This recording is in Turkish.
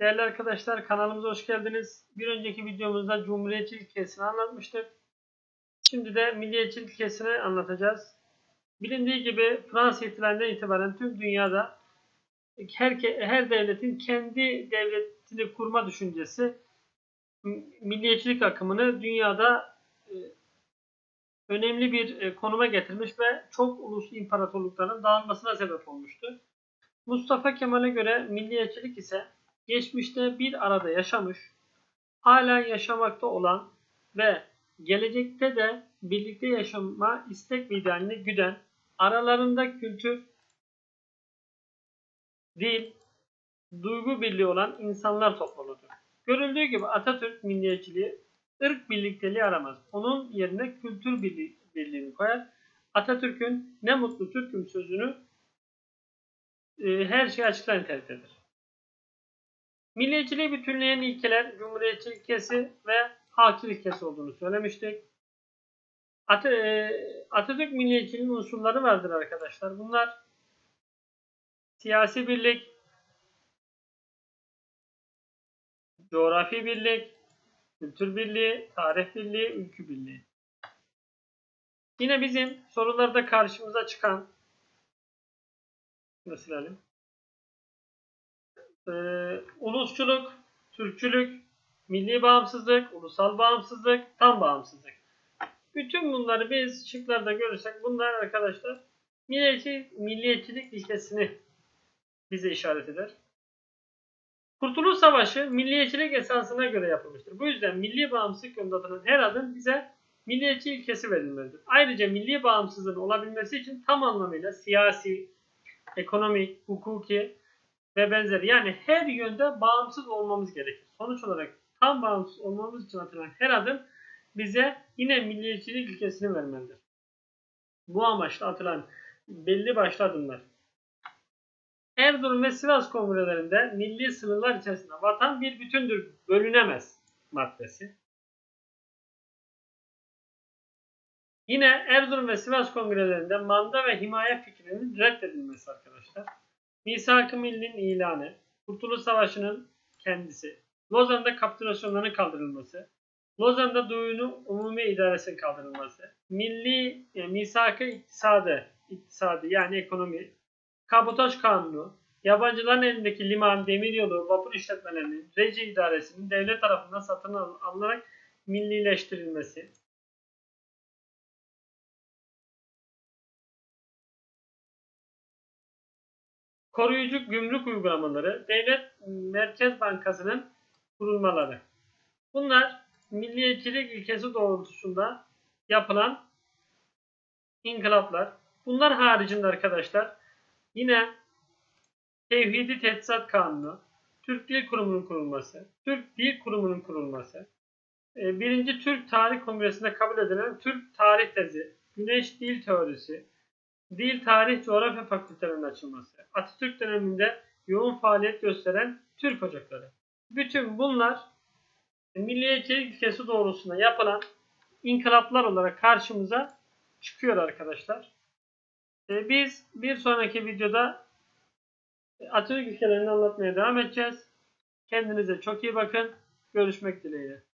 Değerli arkadaşlar kanalımıza hoş geldiniz. Bir önceki videomuzda Cumhuriyetçi ilkesini anlatmıştık. Şimdi de Milliyetçi ilkesini anlatacağız. Bilindiği gibi Fransız ihtilalinden itibaren tüm dünyada her, her devletin kendi devletini kurma düşüncesi milliyetçilik akımını dünyada e, önemli bir e, konuma getirmiş ve çok uluslu imparatorlukların dağılmasına sebep olmuştu. Mustafa Kemal'e göre milliyetçilik ise geçmişte bir arada yaşamış, hala yaşamakta olan ve gelecekte de birlikte yaşama istek ve idealini güden, aralarında kültür, dil, duygu birliği olan insanlar topluluğudur. Görüldüğü gibi Atatürk milliyetçiliği ırk birlikteliği aramaz. Onun yerine kültür birliğini koyar. Atatürk'ün ne mutlu Türk'üm sözünü e, her şeyi açıklar niteliktedir. Milliyetçiliği bütünleyen ilkeler Cumhuriyetçi ilkesi ve hakil ilkesi olduğunu söylemiştik. E, Atatürk milliyetçiliğinin unsurları vardır arkadaşlar. Bunlar siyasi birlik, coğrafi birlik, kültür birliği, tarih birliği, ülkü birliği. Yine bizim sorularda karşımıza çıkan mesela ee, ulusçuluk, Türkçülük, milli bağımsızlık, ulusal bağımsızlık, tam bağımsızlık. Bütün bunları biz şıklarda görürsek bunlar arkadaşlar milliyetçi, milliyetçilik ilkesini bize işaret eder. Kurtuluş Savaşı milliyetçilik esasına göre yapılmıştır. Bu yüzden milli bağımsızlık yolunda her adım bize milliyetçi ilkesi verilmelidir. Ayrıca milli bağımsızlığın olabilmesi için tam anlamıyla siyasi, ekonomik, hukuki ve benzeri yani her yönde bağımsız olmamız gerekir. Sonuç olarak tam bağımsız olmamız için atılan her adım bize yine milliyetçilik ilkesini vermelidir. Bu amaçla atılan belli başlı adımlar. Erzurum ve Sivas kongrelerinde milli sınırlar içerisinde vatan bir bütündür, bölünemez maddesi. Yine Erzurum ve Sivas kongrelerinde manda ve himaye fikrinin reddedilmesi arkadaşlar. Misak-ı Milli'nin ilanı, Kurtuluş Savaşı'nın kendisi, Lozan'da kapitülasyonların kaldırılması, Lozan'da Duyunu Umumi İdaresinin kaldırılması, Milli e, Misak-ı İktisadı, iktisadı yani ekonomi, Kabotaj Kanunu, yabancıların elindeki liman, demiryolu, vapur işletmelerinin, reci idaresinin devlet tarafından satın alınarak millileştirilmesi, koruyucu gümrük uygulamaları, Devlet Merkez Bankası'nın kurulmaları. Bunlar milliyetçilik ilkesi doğrultusunda yapılan inkılaplar. Bunlar haricinde arkadaşlar yine Tevhidi Teçhizat Kanunu, Türk Dil Kurumu'nun kurulması, Türk Dil Kurumu'nun kurulması, e, birinci Türk Tarih Kongresi'nde kabul edilen Türk Tarih Tezi, Güneş Dil Teorisi, Dil, Tarih, Coğrafya Fakültelerinin açılması, Atatürk döneminde yoğun faaliyet gösteren Türk Ocakları. Bütün bunlar milliyetçilik ilkesi doğrusunda yapılan inkılaplar olarak karşımıza çıkıyor arkadaşlar. Ee, biz bir sonraki videoda Atatürk ülkelerini anlatmaya devam edeceğiz. Kendinize çok iyi bakın. Görüşmek dileğiyle.